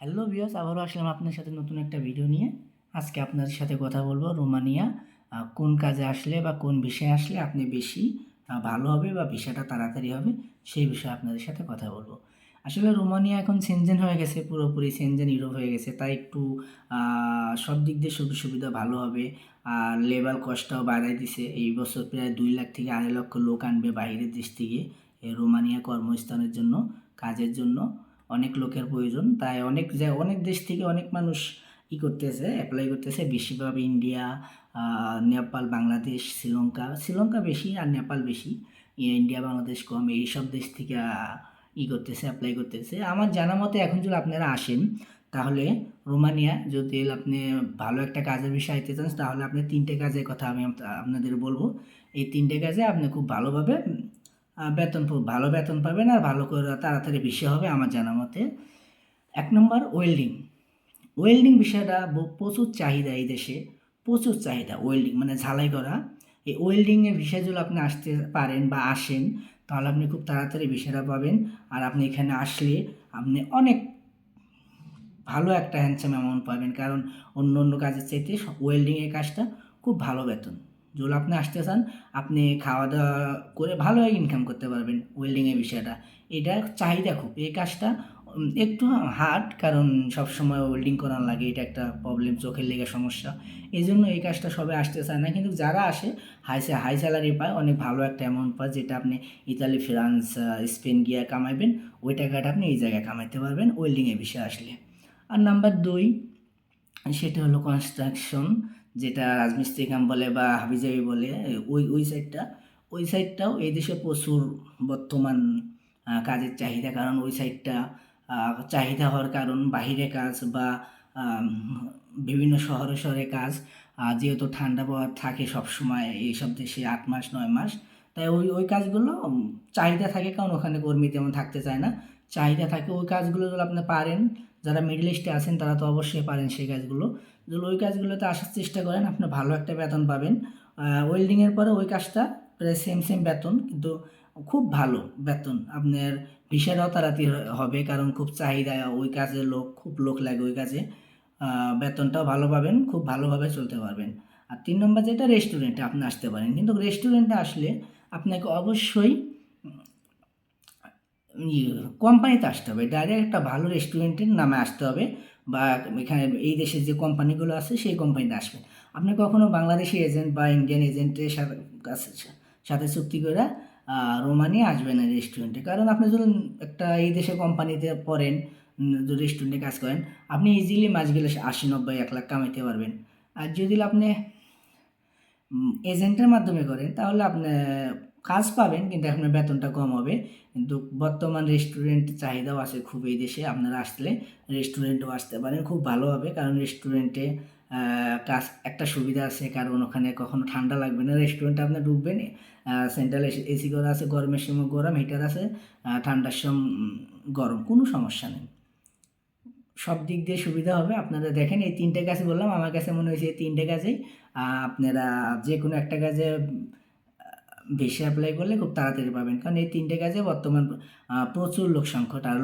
Hello বিয়স আবারও আসলাম আপনার সাথে নতুন একটা ভিডিও নিয়ে। আজকে আপনাদের সাথে কথা বলব রোমানিয়া কোন কাজে আসলে বা কোন বিষয়ে আসলে আপনি বেশি ভালো হবে বা বিষয়টা তাড়াতাড়ি হবে, সেই বিষয়ে আপনাদের সাথে কথা বলব। আসলে রোমানিয়া এখন সেনজেন হয়ে গেছে, পুরোপুরি সেনজেন ইউরোপ হয়ে গেছে, তাই একটু সব দিক দিয়ে সুযোগ সুবিধা ভালো হবে আর লেবার কস্টটাও বাড়াই দিছে। এই বছর প্রায় দুই লাখ থেকে আড়াই লক্ষ লোক আনবে বাইরের দেশ থেকে রোমানিয়া কর্মস্থানের জন্য, কাজের জন্য। অনেক লোকের প্রয়োজন। তাই অনেক জায়গা অনেক দেশ থেকে অনেক মানুষ ই করতেছে অ্যাপ্লাই করতেছে। বেশিরভাগ ইন্ডিয়া নেপাল, বাংলাদেশ, শ্রীলঙ্কা। শ্রীলঙ্কা বেশি আর নেপাল বেশি। ইন্ডিয়া, বাংলাদেশ কম। এইসব দেশ থেকে ই করতেছে অ্যাপ্লাই করতেছে। আমার জানা মতে এখন যদি আপনারা আসেন, তাহলে রোমানিয়া, যদি আপনি ভালো একটা কাজের বিষয় আইতে চান, তাহলে আপনি তিনটে কাজের কথা আমি আপনাদের বলব। এই তিনটে কাজে আপনি খুব ভালোভাবে বেতন ভালো বেতন পাবেন আর ভালো করে তাড়াতাড়ি বেশি হবে আমার জানা মতে। এক নম্বর ওয়েল্ডিং ওয়েল্ডিং বিষয়টা প্রচুর চাহিদা এই দেশে, প্রচুর চাহিদা ওয়েল্ডিং মানে ঝালাই করা। এই ওয়েল্ডিংয়ের বিষয় যদি আপনি আসতে পারেন বা আসেন, তাহলে আপনি খুব তাড়াতাড়ি বিষয়টা পাবেন। আর আপনি এখানে আসলে আপনি অনেক ভালো একটা হ্যান্ডসাম অ্যামাউন্ট পাবেন, কারণ অন্য অন্য কাজের চাইতে ওয়েল্ডিংয়ের কাজটা খুব ভালো বেতন। যদি আপনি আসতে চান, আপনি খাওয়া দাওয়া করে ভালো ইনকাম করতে পারবেন ওয়েল্ডিংয়ের বিষয়টা। এটা চাহিদা খুব। এই কাজটা একটু হার্ড কারণ সবসময় ওয়েল্ডিং করার লাগে, এটা একটা প্রবলেম চোখের লেগে সমস্যা। এই জন্য এই কাজটা সবাই আসতে চায় না। কিন্তু যারা আসে হাই হাই স্যালারি পায়, অনেক ভালো একটা অ্যামাউন্ট পায়, যেটা আপনি ইতালি ফ্রান্স স্পেন গিয়ে কামাইবেন, ওই টাকাটা আপনি এই জায়গায় কামাইতে পারবেন ওয়েল্ডিংয়ের বিষয়ে আসলে। আর নাম্বার দুই, সেটা হলো কনস্ট্রাকশন যেটা রাজমিস্ত্রি কাম বলে বা হাবিজাবি বলে, ওই ওই সাইডটা ওই সাইডটাও এই দেশে প্রচুর বর্তমান কাজের চাহিদা। কারণ ওই সাইডটা চাহিদা হওয়ার কারণ বাহিরে কাজ বা বিভিন্ন শহরে শহরে কাজ। যেহেতু ঠান্ডা আবহাওয়া থাকে সবসময় এইসব দেশে আট মাস, নয় মাস, তাই ওই ওই কাজগুলো চাহিদা থাকে। কারণ ওখানে কর্মী তেমন থাকতে চায় না। চাহিদা থাকে ওই কাজগুলো যদি আপনি পারেন, যারা মিডল ইস্টে আছেন তারা তো অবশ্যই পারেন সেই কাজগুলো। যদি ওই কাজগুলোতে আসার চেষ্টা করেন, আপনি ভালো একটা বেতন পাবেন। ওয়েল্ডিংয়ের পরে ওই কাজটা প্রায় সেম সেম বেতন, কিন্তু খুব ভালো বেতন। আপনার ভিসাটাও তাড়াতাড়ি হবে, কারণ খুব চাহিদা, ওই কাজে লোক, খুব লোক লাগে ওই কাজে। বেতনটাও ভালো পাবেন, খুব ভালোভাবে চলতে পারবেন। আর তিন নম্বর যেটা রেস্টুরেন্টে আপনি আসতে পারেন। কিন্তু রেস্টুরেন্টে আসলে আপনাকে অবশ্যই কোম্পানিতে আসতে হবে। ডাইরেক্ট একটা ভালো রেস্টুরেন্টের নামে আসতে হবে। বা এখানে এই দেশের যে কোম্পানিগুলো আছে, সেই কোম্পানিতে আসবেন আপনি কখনো বাংলাদেশি এজেন্ট বা ইন্ডিয়ান এজেন্টের সাথে সাথে চুক্তি করে রোমানিয়া আসবেন না রেস্টুরেন্টে কারণ আপনি যদি একটা এই দেশে কোম্পানিতে পড়েন রেস্টুরেন্টে কাজ করেন, আপনি ইজিলি মাস গেলে আশি, নব্বই, এক লাখ কামাইতে পারবেন। আর যদি আপনি এজেন্টের মাধ্যমে করেন, তাহলে আপনি কাজ পাবেন, কিন্তু আপনার বেতনটা কম হবে। কিন্তু বর্তমান রেস্টুরেন্ট চাহিদাও আছে খুব এই দেশে, আপনারা আসলে রেস্টুরেন্টও আসতে পারেন, খুব ভালো হবে। কারণ রেস্টুরেন্টে কাজ, একটা সুবিধা আছে, কারণ ওখানে কখনো ঠান্ডা লাগবে না। রেস্টুরেন্টে আপনি ঢুকবেন সেন্ট্রাল এসি করা আছে, গরমের সময় গরম হিটার আছে ঠান্ডার সময় গরম, কোনো সমস্যা নেই। সব দিক দিয়ে সুবিধা হবে। আপনারা দেখেন, এই তিনটে কাজে বললাম, আমার কাছে মনে হয়েছে এই তিনটে কাজেই আপনারা যে কোনো একটা কাজে বেশি অ্যাপ্লাই করলে খুব তাড়াতাড়ি পাবেন। কারণ এই তিনটে কাজে বর্তমান প্রচুর লোক সংকট আর